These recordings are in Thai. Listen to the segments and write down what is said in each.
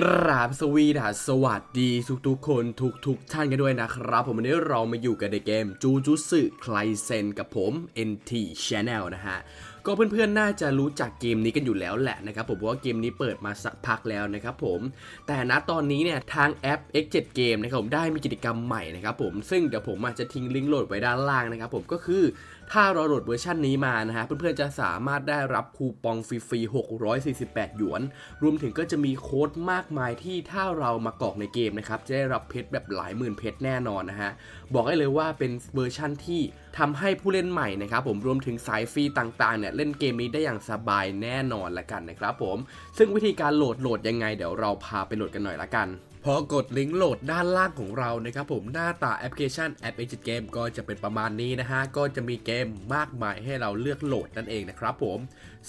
กราบสวีดาสวัสดีทุกทุกๆคนทุกทุกท่านกันด้วยนะครับ ผมวันนี้เรามาอยู่กันในเกมจูจูสึไคลเซนกับผม NT Channel นะฮะ ก็เพื่อนๆน่าจะรู้จักเกมนี้กันอยู่แล้วแหละนะครับผมเพราะว่าเกมนี้เปิดมาสักพักแล้วนะครับผมแต่ณตอนนี้เนี่ยทางแอป X7 Game นะครับผมได้มีกิจกรรมใหม่นะครับผมซึ่งเดี๋ยวผมอาจจะทิ้งลิงก์โหลดไว้ด้านล่างนะครับผมก็คือถ้าเราโหลดเวอร์ชันนี้มานะฮะเพื่อนๆจะสามารถได้รับคูปองฟรีๆ648 หยวน รวมถึงก็จะมีโค้ดมากมายที่ถ้าเรามากรอกในเกมนะครับจะได้รับเพชรแบบหลายหมื่นเพชรแน่นอนนะฮะบอกได้เลยว่าเป็นเวอร์ชั่นที่ทำให้ผู้เล่นใหม่นะครับผมรวมถึงสายฟรีต่างๆเนี่ยเล่นเกมนี้ได้อย่างสบายแน่นอนละกันนะครับผม ซึ่งวิธีการโหลดโหลดยังไงเดี๋ยวเราพาไปโหลดกันหน่อยละกันพอกดลิงก์โหลดด้านล่างของเรานะครับผมหน้าตาแอปพลิเคชันแอป Exit Game ก็จะเป็นประมาณนี้นะฮะ ก็จะมีเกมมากมายให้เราเลือกโหลดนั่นเองนะครับผม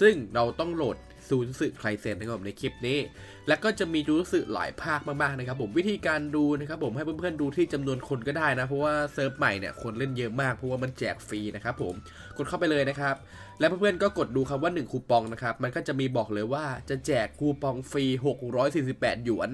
ซึ่งเราต้องโหลด ซูนสึไคลเซนนะครับผมในคลิปนี้ แล้วก็จะมีจูสึหลายภาคมากๆนะครับผมวิธีการดูนะครับผมให้เพื่อนๆดูที่จำนวนคนก็ได้นะ เพราะว่าเซิร์ฟใหม่เนี่ยคนเล่นเยอะมากเพราะว่ามันแจกฟรีนะครับผมกดเข้าไปเลยนะครับ และเพื่อนๆก็กดดูคำว่า 1 คูปองนะครับมันก็จะมีบอกเลยว่าจะแจกคูปองฟรี 648 หยวน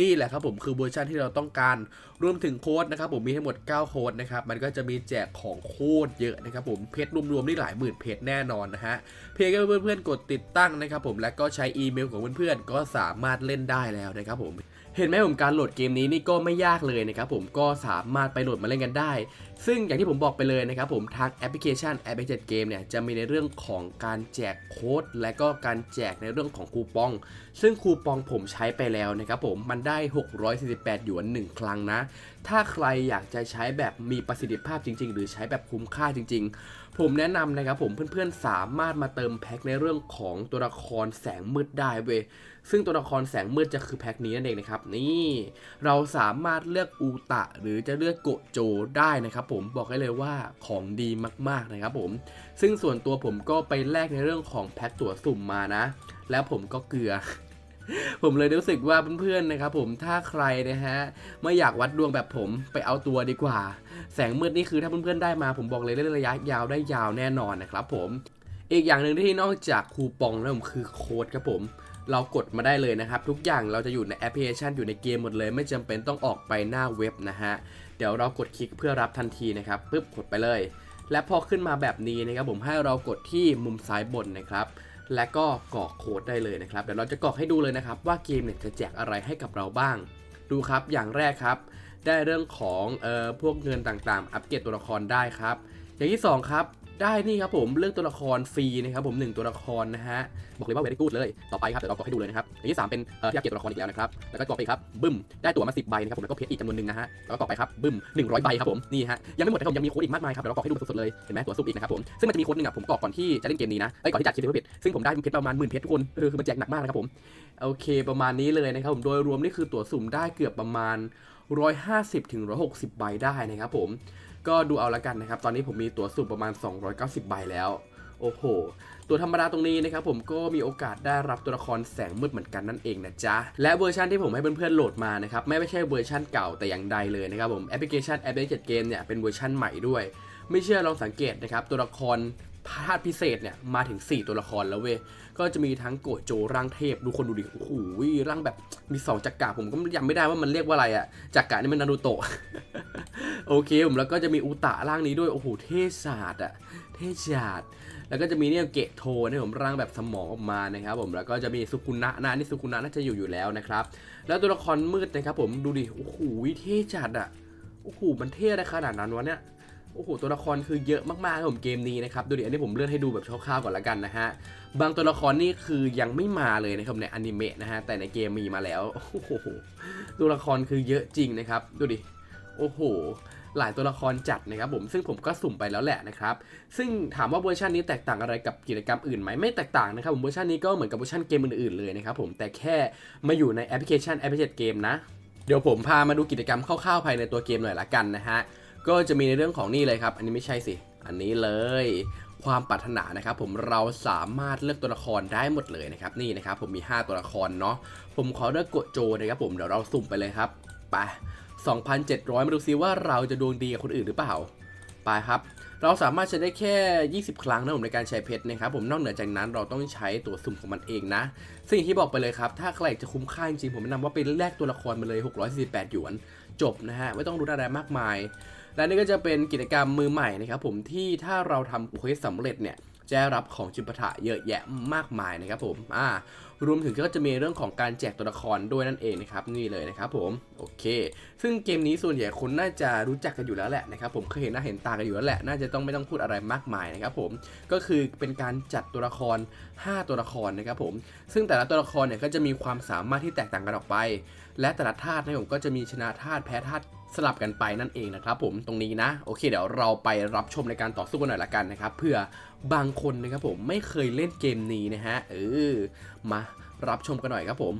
นี่แหละครับผมคือเวอร์ชันที่เราต้องการรวมถึงโค้ดนะครับผมมีทั้งหมด 9 โค้ดนะครับมันก็จะมีแจกของโคตรเยอะนะครับผมเพชรรวมๆนี่หลายหมื่นเพชรแน่นอนนะฮะเพียงแค่เพื่อนๆกดติดตั้งนะครับผมและก็ใช้อีเมลของเพื่อนๆก็สามารถเล่นได้แล้วนะครับผมเห็นไหมผมการโหลดเกมนี้นี่ก็ไม่ยากเลยนะครับผมก็สามารถไปโหลดมาเล่นกันได้ ซึ่งอย่างที่ผมบอกไปเลยนะครับผมทางแอปพลิเคชันแอป X7 Game เนี่ยจะมีในเรื่องของการแจกโค้ด และก็การแจกในเรื่องของคูปอง ซึ่งคูปองผมใช้ไปแล้วนะครับผมมันได้ 648 หยวน 1 ครั้งนะ ถ้าใครอยากจะใช้แบบมีประสิทธิภาพจริง ๆ หรือใช้แบบคุ้มค่าจริง ๆ ผมแนะนำนะครับผมเพื่อนๆสามารถมาเติมแพ็คในเรื่องของตัวละครแสงมืดได้เว้ยซึ่งตัวละครแสงมืดจะคือแพ็คนี้นั่นเองนะครับนี่เราสามารถเลือกอูตะ หรือจะเลือกโกโจได้นะครับผมบอกให้เลยว่าของดีมากๆนะครับผม ซึ่งส่วนตัวผมก็ไปแลกในเรื่องของแพ็คตั๋วสุ่มมานะ แล้วผมก็เกลือ ผมเลยรู้สึกว่าเพื่อนๆนะครับผมถ้าใครนะฮะไม่อยากวัดดวงแบบผมไปเอาตัวดีกว่า แสงมืดนี่คือถ้าเพื่อนๆได้มาผมบอกเลยเล่นระยะยาวได้ยาวแน่นอนนะครับผม อีกอย่างหนึ่งที่นอกจากคูปองแล้วผมคือโค้ดครับผมเรากดมาได้เลยนะครับ ทุกอย่างเราจะอยู่ในแอปพลิเคชันอยู่ในเกมหมดเลย ไม่จำเป็นต้องออกไปหน้าเว็บนะฮะ เดี๋ยวเรากดคลิกเพื่อรับทันทีนะครับปึ๊บกดไปเลย และพอขึ้นมาแบบนี้นะครับผมให้เรากดที่มุมซ้ายบนนะครับ และก็กรอกโค้ดได้เลยนะครับเดี๋ยวเราจะกรอกให้ดูเลยนะครับ ว่าเกมเนี่ยจะแจกอะไรให้กับเราบ้าง ดูครับอย่างแรกครับ ได้เรื่องของเอ่อพวกเงินต่างๆ อัปเกรดตัวละครได้ครับ อย่างที่สองครับ ได้นี่ครับผมเลือกตัวละครฟรีนะครับผมหนึ่งตัวละครนะฮะบอกเลยว่าเวทีกูดเลยต่อไปครับเดี๋ยวเรากดให้ดูเลยนะครับอย่างที่สามเป็นเอ่อที่อัปเกรดตัวละครอีกแล้วนะครับแล้วก็กดไปครับบึ้มได้ตั๋วมา10ใบนะครับผมแล้วก็เพชรอีกจำนวนหนึ่งนะฮะแล้วก็ต่อไปครับบึ้ม100ใบครับผมนี่ฮะยังไม่หมดนะครับผมยังมีโค้ดอีกมากมายครับเดี๋ยวเรากรอกให้ดูสดๆเลยเห็นไหมตั๋วสุ่มอีกนะครับผมซึ่งมันจะมีโค้ดหนึ่งอะผมกรอกก่อนที่จะเล่นเกมนี้นะเอ้ยก่อนที่จะคิดเพชรซึ่งผมได้เพชรประมาณหมื่นเพชรทุกคนเออคือมันแจกหนักมากนะครับผมโอเค ประมาณนี้เลยนะครับผมโดยรวมนี่คือตั๋วสุ่มได้เกือบประมาณ150ถึง160 ใบได้นะครับผมก็ดูเอาละกันนะครับ ตอนนี้ผมมีตั๋วสุ่มประมาณ 290 ใบแล้ว โอ้โห ตัวธรรมดาตรงนี้นะครับผมก็มีโอกาสได้รับตัวละครแสงมืดเหมือนกันนั่นเองนะจ๊ะ และเวอร์ชันที่ผมให้เพื่อนๆโหลดมานะครับ ไม่ใช่เวอร์ชันเก่าแต่อย่างใดเลยนะครับผมแอปพลิเคชันแอป X7 Game เนี่ยเป็นเวอร์ชันใหม่ด้วย ไม่เชื่อลองสังเกตนะครับตัวละคร ธาตุพิเศษเนี่ยมาถึง 4 ตัวละครแล้วเว้ย ก็จะมีทั้งโกโจร่างเทพ ดูคนดูดิ โอ้โหร่างแบบมี2จักระผมก็ยังไม่ได้ว่ามันเรียกว่าอะไรอะจักระนี่มันนารูโตะ โอเคผมแล้วก็จะมีอุตะร่างนี้ด้วย โอ้โหเทศาสตร์อะเทศาสตร์แล้วก็จะมีเนี่ยเกะโทนี่ผมร่างแบบสมองออกมานะครับผมแล้วก็จะมีสุกุนะนะนี่สุกุนะน่าจะอยู่อยู่แล้วนะครับ แล้วตัวละครมืดนะครับผมดูดิโอ้โหเทจัดอะโอ้โหมันเท่ได้ขนาดนั้นวะเนี่ย โอ้โหตัวละครคือเยอะมากๆครับผมเกมนี้นะครับดูดิอันนี้ผมเลื่อนให้ดูแบบคร่าวๆก่อนละกันนะฮะบางตัวละครนี่คือยังไม่มาเลยนะครับในอนิเมะนะฮะแต่ในเกมมีมาแล้วโอ้โหตัวละครคือเยอะจริงนะครับดูดิโอ้โหหลายตัวละครจัดนะครับผมซึ่งผมก็สุ่มไปแล้วแหละนะครับซึ่งถามว่าเวอร์ชันนี้แตกต่างอะไรกับกิจกรรมอื่นไหมไม่แตกต่างนะครับผมเวอร์ชันนี้ก็เหมือนกับเวอร์ชันเกมอื่นๆเลยนะครับผมแต่แค่มาอยู่ในแอปพลิเคชันแอปพลิเคชันเกมนะเดี๋ยวผมพามาดูกิจกรรมคร่าวๆภายในตัวเกมหน่อยละกันนะฮะ ก็จะมีในเรื่องของนี่เลยครับ อันนี้ไม่ใช่สิ อันนี้เลย ความปรารถนานะครับ ผมเราสามารถเลือกตัวละครได้หมดเลยนะครับนี่นะครับ ผมมี 5 ตัวละครเนาะผมขอเลือกโกโจนะครับ ผมเดี๋ยวเราสุ่มไปเลยครับไป2,700 มาดูซิว่าเราจะดวงดีกับคนอื่นหรือเปล่าไปครับ เราสามารถใช้ได้แค่ 20 ครั้งนะผมในการใช้เพชรนะครับผมนอกเหนือจากนั้นเราต้องใช้ตัวสุ่มของมันเองนะซึ่งที่บอกไปเลยครับ ถ้าใครจะคุ้มค่าจริงๆผมแนะนำว่าเป็นแลกตัวละครมาเลย 648 หยวน จบนะฮะไม่ต้องรู้อะไรมากมาย และนี่ก็จะเป็นกิจกรรมมือใหม่นะครับผมที่ถ้าเราทำเควสสำเร็จเนี่ยจะได้รับของจิปาถะเยอะแยะมากมายนะครับผมอ่า รวมถึงก็จะมีเรื่องของการแจกตัวละครด้วยนั่นเองนะครับนี่เลยนะครับผมโอเค ซึ่งเกมนี้ส่วนใหญ่คนน่าจะรู้จักกันอยู่แล้วแหละนะครับผมเคยเห็นหน้าเห็นตากันอยู่แล้วแหละน่าจะต้องไม่ต้องพูดอะไรมากมายนะครับผมก็คือเป็นการจัดตัวละคร 5 ตัวละครนะครับผมซึ่งแต่ละตัวละครเนี่ยก็จะมีความสามารถที่แตกต่างกันออกไป และแต่ละธาตุนะผมก็จะมีชนะธาตุแพ้ธาตุ สลับกันไปนั่นเองนะครับผมตรงนี้นะ โอเค เดี๋ยวเราไปรับชมในการต่อสู้กันหน่อยละกันนะครับเพื่อบางคนนะครับผมไม่เคยเล่นเกมนี้นะฮะเออมารับชมกันหน่อยครับผม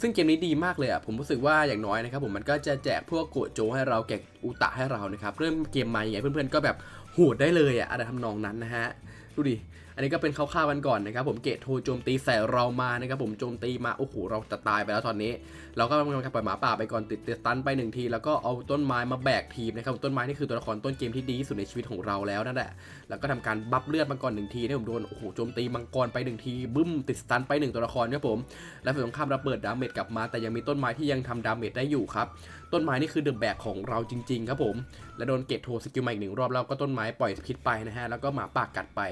ซึ่งเกมนี้ดีมากเลยอะผมรู้สึกว่าอย่างน้อยนะครับผมมันก็จะแจกพวกโกโจให้เราแกะอุตะให้เรานะครับเริ่มเกมมาอย่างไงเพื่อนๆก็แบบโหดได้เลยอะอะไรทำนองนั้นนะฮะดูดิ อันนี้ก็เป็นคร่าวๆกันก่อนนะครับผมเกตโทรโจมตีใส่เรามานะครับผมโจมตีมาโอ้โหเราจะตายไปแล้วตอนนี้ เราก็กำลังปล่อยหมาป่าไปก่อนติดติดตันไปหนึ่งที แล้วก็เอาต้นไม้มาแบกทีมนะครับต้นไม้นี่คือตัวละครต้นเกมที่ดีที่สุดในชีวิตของเราแล้วนั่นแหละแล้วก็ทำการบัฟเลือดมาก่อนหนึ่งทีให้ผมโดนโอ้โหโจมตีมังกรไปหนึ่งทีบึ้มติดตันไปหนึ่งตัวละครครับผมแล้วฝ่ายตรงข้ามระเบิดดาเมจกลับมา แต่ยังมีต้นไม้ที่ยังทำดาเมจได้อยู่ครับต้นไม้นี่คือเดอะแบกของเราจริงๆครับผมแล้วโดนเกตโทรสกิลมาอีกหนึ่งรอบแล้วก็ต้นไม้ปล่อยพิษไปนะฮะแล้วก็หมาป่ากัดไป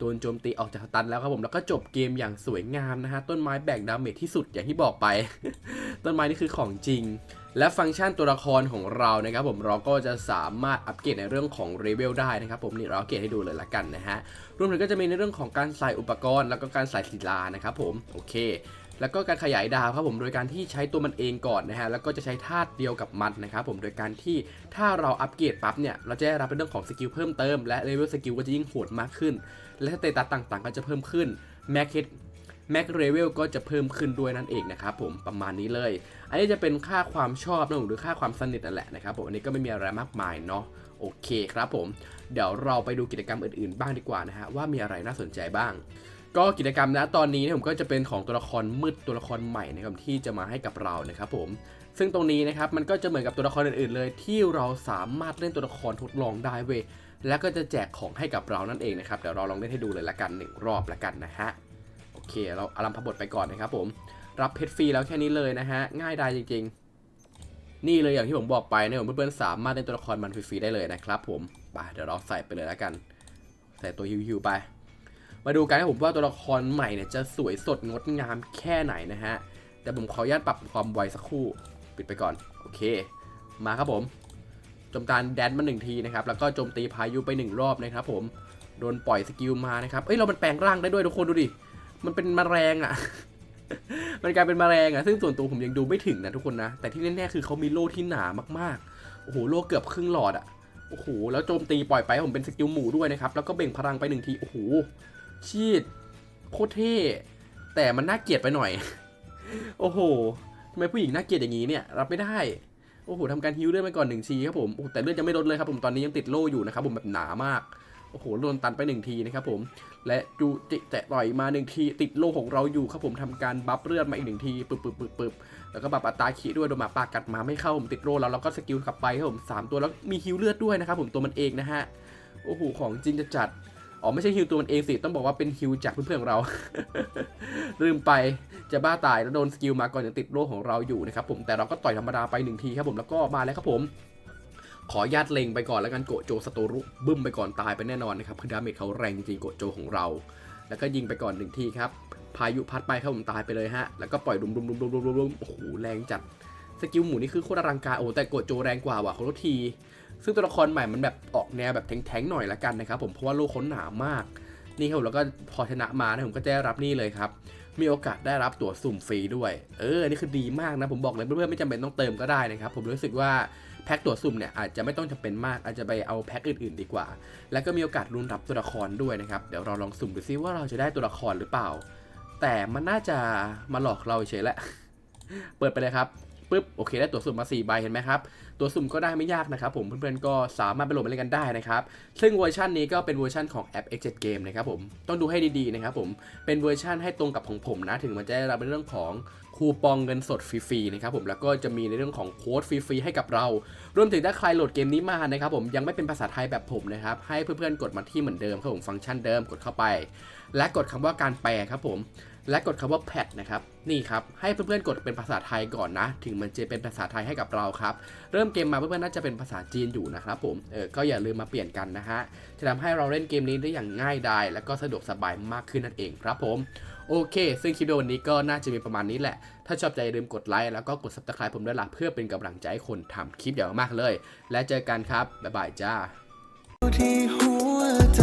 โดนโจมตีออกจากสตันแล้วครับผมแล้วก็จบเกมอย่างสวยงามนะฮะต้นไม้แบกดาเมจที่สุดอย่างที่บอกไป ต้นไม้นี่คือของจริง และฟังก์ชันตัวละครของเรานะครับผมเราก็จะสามารถอัปเกรดในเรื่องของเลเวลได้นะครับผมนี่เราอัปเกรดให้ดูเลยละกันนะฮะรวมถึงก็จะมีในเรื่องของการใส่อุปกรณ์ แล้วก็การใส่ศิลานะครับผมโอเค แล้วก็การขยายดาวครับผมโดยการที่ใช้ตัวมันเองก่อนนะฮะแล้วก็จะใช้ธาตุเดียวกับมันนะครับผมโดยการที่ถ้าเราอัปเกรดปั๊บเนี่ยเราจะได้รับเป็นเรื่องของสกิลเพิ่มเติมและเลเวลสกิลก็จะยิ่งโหดมากขึ้น และสเตตัสต่างๆ ก็จะเพิ่มขึ้นแม็กแม็กเลเวลก็จะเพิ่มขึ้นด้วยนั่นเองนะครับผมประมาณนี้เลย อันนี้จะเป็นค่าความชอบนะหรือค่าความสนิทนั่นแหละนะครับผมอันนี้ก็ไม่มีอะไรมากมายเนาะโอเคครับผม เดี๋ยวเราไปดูกิจกรรมอื่นๆ บ้างดีกว่านะฮะว่ามีอะไรน่าสนใจบ้าง ก็กิจกรรมนะตอนนี้ผมก็จะเป็นของตัวละครมืดตัวละครใหม่นะครับที่จะมาให้กับเรานะครับผม ซึ่งตรงนี้นะครับมันก็จะเหมือนกับตัวละครอื่นๆเลย ที่เราสามารถเล่นตัวละครทดลองได้เว้ยแล้วก็จะแจกของให้กับเรานั่นเองนะครับเดี๋ยวเราลองเล่นให้ดูเลยละกันหนึ่งรอบละกันนะฮะโอเค เราอารัมพบทไปก่อนนะครับผมรับเพชรฟรีแล้วแค่นี้เลยนะฮะง่ายดายจริง ๆ นี่เลยอย่างที่ผมบอกไปนะผมเพื่อนๆสามารถเล่นตัวละครมันฟรีๆได้เลยนะครับผมไปเดี๋ยวเราใส่ไปเลยละกัน ใส่ตัวฮิวๆไป มาดูกันนะผมว่าตัวละครใหม่เนี่ยจะสวยสดงดงามแค่ไหนนะฮะ แต่ผมขออนุญาตปรับความไวสักครู่ ปิดไปก่อน โอเค มาครับผมโจมการแดนมาหนึ่งทีนะครับ แล้วก็โจมตีพายุไปหนึ่งรอบนะครับผม โดนปล่อยสกิลมานะครับ เอ้ยเรามันแปลงร่างได้ด้วยทุกคนดูดิ มันเป็นมแมลงอะ มันกลายเป็นมแมลงอะ ซึ่งส่วนตัวผมยังดูไม่ถึงนะทุกคนนะ แต่ที่แน่ๆคือเขามีโล่ที่หนามากๆ โอ้โหโล่เกือบครึ่งหลอดอะ โอ้โหแล้วโจมตีปล่อยไปผมเป็นสกิลหมูด้วยนะครับ แล้วก็เบ่งพลังไปหนึ่งที โอ้โห ชีดโคตรเท่ แต่มันน่าเกลียดไปหน่อย โอ้โหทำไมผู้หญิงน่าเกลียดอย่างนี้เนี่ย รับไม่ได้ โอ้โหทำการฮิวเลือดไปก่อนหนึ่งทีครับผมโอ้แต่เลือดยังไม่ลดเลยครับผม ตอนนี้ยังติดโล่อยู่นะครับผมแบบหนามาก โอ้โหโดนตันไปหนึ่งทีนะครับผม และจูจิแตะต่อยมาหนึ่งทีติดโล่ของเราอยู่ครับผมทำการบัฟเลือดมาอีกหนึ่งทีปึ๊บปึ๊บปึ๊บปึ๊บแล้วก็บัฟอัตราคีด้วยโดนหมาปากกัดมาไม่เข้าผมติดโล่แล้วเราก็สกิลกลับไปครับผมสามตัวแล้วมีฮิวเลือดด้วยนะครับผมตัวมันเองนะฮะ โอ้โหของจริงจะจัด อ๋อไม่ใช่ฮิวตัวมันเองสิ ต้องบอกว่าเป็นฮิวจากเพื่อนๆของเรา ลืมไปจะบ้าตายแล้วโดนสกิลมาก่อนจะติดโล่ของเราอยู่นะครับผมแต่เราก็ต่อยธรรมดาไปหนึ่งทีครับผมแล้วก็มาแล้วครับผม ขอญาตเล็งไปก่อนแล้วกันโกโจสโตรุบึ้มไปก่อนตายไปแน่นอนนะครับคือดาเมจเขาแรงจริงๆโกโจของเรา แล้วก็ยิงไปก่อนหนึ่งทีครับพายุพัดไปครับผมตายไปเลยฮะแล้วก็ปล่อยรุมรุมรุมรุมรุมรุมโอ้โหแรงจัดสกิลหมูนี่คือโคตรอลังการโอ้แต่โกโจแรงกว่าว่ะเขาลดที ซึ่งตัวละครใหม่มันแบบออกแนวแบบแทงๆหน่อยละกันนะครับผมเพราะว่าโลกเขาหนามาก นี่ครับแล้วก็พอชนะมานะผมก็จะได้รับนี่เลยครับ มีโอกาสได้รับตั๋วสุ่มฟรีด้วย เออ นี่คือดีมากนะผมบอกเลยเพื่อนๆไม่จำเป็นต้องเติมก็ได้นะครับ ผมรู้สึกว่าแพ็คตั๋วสุ่มเนี่ยอาจจะไม่ต้องจำเป็นมากอาจจะไปเอาแพ็คอื่นๆ ดีกว่า แล้วก็มีโอกาสลุ้นรับตัวละครด้วยนะครับเดี๋ยวเราลองสุ่มดูซิว่าเราจะได้ตัวละครหรือเปล่า แต่มันน่าจะมาหลอกเราเฉยแหละ เปิดไปเลยครับปุ๊บโอเคได้ตั๋วสุ่มมา4ใบเห็นไหมครับ ตัวสุ่มก็ได้ไม่ยากนะครับผมเพื่อนๆก็สามารถไปโหลดมาเล่นกันได้นะครับซึ่งเวอร์ชันนี้ก็เป็นเวอร์ชันของแอป X7 Game นะครับผมต้องดูให้ดีๆนะครับผมเป็นเวอร์ชันให้ตรงกับของผมนะถึงมันจะได้รับในเรื่องของคูปองเงินสดฟรีๆนะครับผมแล้วก็จะมีในเรื่องของโค้ดฟรีๆให้กับเรา รวมถึงถ้าใครโหลดเกมนี้มานะครับผมยังไม่เป็นภาษาไทยแบบผมนะครับให้เพื่อนๆกดมาที่เหมือนเดิมครับผมฟังก์ชันเดิมกดเข้าไป และกดคำว่าการแปลครับผม และกดคำว่าแพทนะครับ นี่ครับให้เพื่อนๆกดเป็นภาษาไทยก่อนนะ ถึงมันจะเป็นภาษาไทยให้กับเราครับ เริ่มเกมมาเพื่อนๆน่าจะเป็นภาษาจีนอยู่นะครับผม เออ ก็อย่าลืมมาเปลี่ยนกันนะฮะ จะทำให้เราเล่นเกมนี้ได้อย่างง่ายดาย และก็สะดวกสบายมากขึ้นนั่นเองครับผม โอเค ซึ่งคลิปวันนี้ก็น่าจะมีประมาณนี้แหละ ถ้าชอบใจอย่าลืมกดไลค์แล้วก็กด subscribe ผมด้วยล่ะเพื่อเป็นกำลังใจให้คนทำคลิปเดี๋ยวมากเลย และเจอกันครับบ๊ายบายจ้าที่หัวใจ